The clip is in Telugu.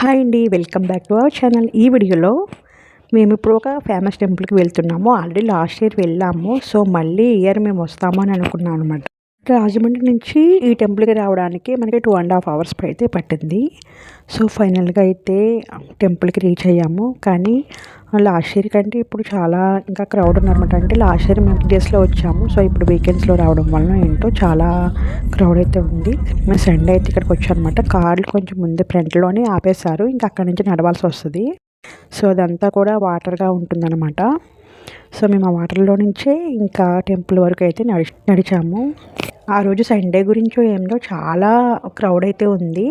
హాయ్ అండి welcome back to our channel. ఈ వీడియోలో మేము ఇప్పుడు ఒక ఫేమస్ టెంపుల్కి వెళ్తున్నాము. ఆల్రెడీ లాస్ట్ ఇయర్ వెళ్ళాము. సో మళ్ళీ ఇయర్ మేము వస్తాము అని అనుకున్నాం అనమాట రాజమండ్రి నుంచి ఈ టెంపుల్కి రావడానికి మనకి టూ అండ్ హాఫ్ అవర్స్ అయితే పట్టింది. సో ఫైనల్గా అయితే టెంపుల్కి రీచ్ అయ్యాము. కానీ లాస్ట్ ఇయర్ కంటే ఇప్పుడు చాలా ఇంకా క్రౌడ్ ఉన్నారన్నమాట అంటే లాస్ట్ ఇయర్ మేము డేస్లో వచ్చాము. సో ఇప్పుడు వీకెండ్స్లో రావడం వలన ఏంటో చాలా క్రౌడ్ అయితే ఉంది. మేము సండే అయితే ఇక్కడికి వచ్చామన్నమాట. కార్లు కొంచెం ముందే ఫ్రంట్లోనే ఆపేశారు. ఇంకా అక్కడి నుంచి నడవాల్సి వస్తుంది. సో అదంతా కూడా వాటర్గా ఉంటుందన్నమాట. సో మేము ఆ వాటర్లో నుంచే ఇంకా టెంపుల్ వరకు అయితే నడి నడిచాము. ఆ రోజు సండే గురించో ఏందో చాలా క్రౌడ్ అయితే ఉంది.